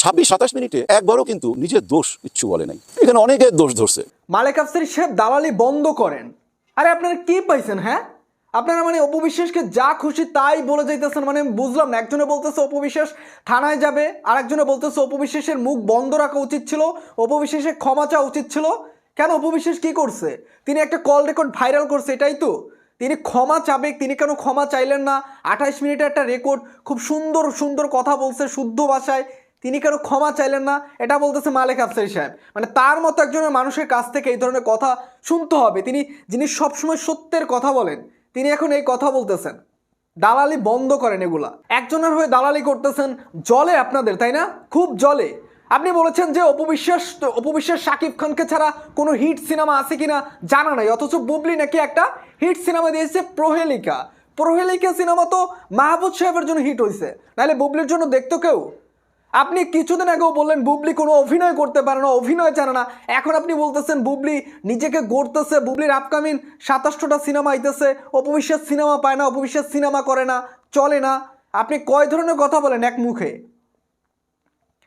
ছাব্বিশ সাতাশ মিনিটে একবারও কিন্তু নিজের দোষ কিচ্ছু বলে নাই। এখানে অনেকের দোষ ধরছে। মালেক আফসারি সাহেব দালালি বন্ধ করেন। আরে আপনারা কি পাইছেন হ্যাঁ? আপনারা মানে অপবিশ্বাসকে যা খুশি তাই বলে যাইতেছেন মানে বুঝলাম না। একজনে বলতেছে অপবিশ্বাস থানায় যাবে আর একজনে বলতেছে অপবিশ্বাসের মুখ বন্ধ রাখা উচিত ছিল, অপবিশ্বাসের ক্ষমা চাওয়া উচিত ছিল। কেন অপবিশ্বাস কি করছে? তিনি একটা কল রেকর্ড ভাইরাল করছে, এটাই তো। তিনি ক্ষমা চাবে, তিনি কেন ক্ষমা চাইলেন না? আঠাইশ মিনিটের একটা রেকর্ড, খুব সুন্দর সুন্দর কথা বলছে শুদ্ধ ভাষায়। তিনি কেন ক্ষমা চাইলেন না, এটা বলতেছে মালেক আফসারি সাহেব। মানে তার মতো একজনের মানুষের কাছ থেকে এই ধরনের কথা শুনতে হবে। তিনি, যিনি সবসময় সত্যের কথা বলেন, তিনি এখন এই কথা বলতেছেন। দালালি বন্ধ করেন এগুলা। একজনের হয়ে দালালি করতেছেন, জলে আপনাদের, তাই না? খুব জলে। আপনি বলেছেন যে অপবিশ্বাস অপবিশ্বাস শাকিব খানকে ছাড়া কোনো হিট সিনেমা আছে কিনা জানা নাই, অথচ বুবলি নাকি একটা হিট সিনেমা দিয়েছে প্রহেলিকা। প্রহেলিকা সিনেমা তো মাহবুব সাহেবের জন্য হিট হয়েছে নাহলে বুবলির জন্য দেখতো কেউ? আপনি কিছুদিন আগেও বললেন বুবলি কোনো অভিনয় করতে পারে না, অভিনয় জানে না। এখন আপনি বলতেছেন বুবলি নিজেকে গড়তেছে, বুবলির আপকামিং সাতাশটা সিনেমা আইতেছে, অপবিশ্বাস সিনেমা পায় না, অপবিশ্বাস সিনেমা করে না, চলে না। আপনি কয় ধরনের কথা বলেন এক মুখে?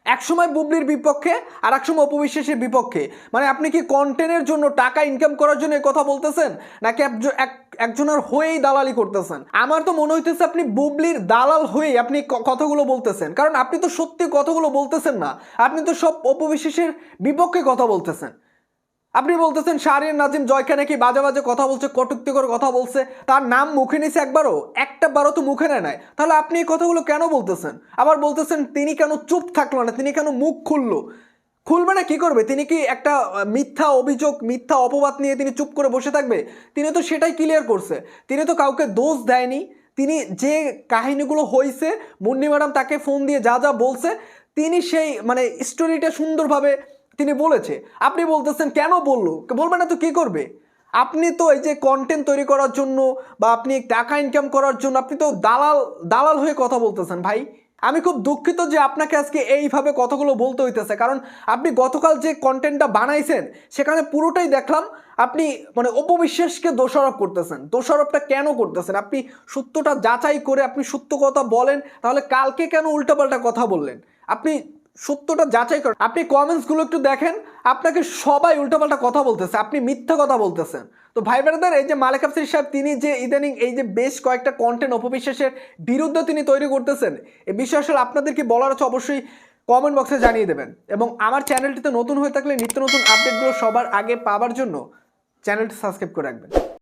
একসময় বুবলির বিপক্ষে আর এক সময় অপবিশ্বাসের বিপক্ষে। মানে আপনি কি কন্টেন্টের জন্য টাকা ইনকাম করার জন্য কথা বলতেছেন? নাকি একজ- এক- একজনের হয়েই দালালি করতেছেন? আমার তো মনে হইতেছে আপনি বুবলির দালাল হয়ে আপনি কথাগুলো বলতেছেন। কারণ আপনি তো সত্যি কথাগুলো বলতেছেন না। আপনি তো সব অপবিশ্বাসের বিপক্ষে কথা বলতেছেন। আপনি বলতেছেন শাহরিয়ার নাজিম জয়কে নাকি বাজে বাজে কথা বলছে কটুক্তিকর কথা বলছে, তার নাম মুখে নিছে একবারও, একটা বারও তো মুখে নেয় তাহলে আপনি এই কথাগুলো কেন বলতেছেন? আবার বলতেছেন তিনি কেন চুপ থাকল না, তিনি কেন মুখ খুললো? খুলবে না, কি করবে? তিনি কি একটা মিথ্যা অভিযোগ, মিথ্যা অপবাদ নিয়ে তিনি চুপ করে বসে থাকবে? তিনি তো সেটাই ক্লিয়ার করছে। তিনি তো কাউকে দোষ দেয়নি। তিনি যে কাহিনীগুলো হয়েছে মুন্নি ম্যাডাম তাকে ফোন দিয়ে যা যা বলছে, তিনি সেই মানে স্টোরিটা সুন্দরভাবে তিনি বলেছে। আপনি বলতেছেন, কেন বলল? বলবে না তো কি করবে? আপনি তো এই যে কন্টেন্ট তৈরি করার জন্য বা আপনি টাকা ইনকাম করার জন্য আপনি তো দালাল দালাল হয়ে কথা বলতেছেন, ভাই। আমি খুব দুঃখিত যে আপনাকে আজকে এইভাবে কথাগুলো বলতে হইতেছে, কারণ আপনি গতকাল যে কন্টেন্টটা বানাইছেন, সেখানে পুরোটাই দেখলাম আপনি মানে অপবিশ্বাসকে দোষারোপ করতেছেন। দোষারোপটা কেন করতেছেন? আপনি সত্যটা যাচাই করে আপনি সত্য কথা বলেন, তাহলে কালকে কেন উল্টাপাল্টা কথা বললেন? আপনি সত্যটা যাচাই করেন আপনি কমেন্টসগুলো একটু দেখেন, আপনাকে সবাই উল্টাপাল্টা কথা বলতেছে, আপনি মিথ্যা কথা বলতেছেন। তো ভাই ব্রাদার এই যে মালিক আফসির সাহেব, তিনি যে ইদানিং এই যে বেশ কয়েকটা কন্টেন্ট অপবিশ্বাসের বিরুদ্ধে তিনি তৈরি করতেছেন এই বিষয়ে আসলে আপনাদের কি বলার আছে অবশ্যই কমেন্ট বক্সে জানিয়ে দেবেন। এবং আমার চ্যানেলটিতে নতুন হয়ে থাকলে নিত্য নতুন আপডেটগুলো সবার আগে পাওয়ার জন্য চ্যানেলটি সাবস্ক্রাইব করে রাখবেন।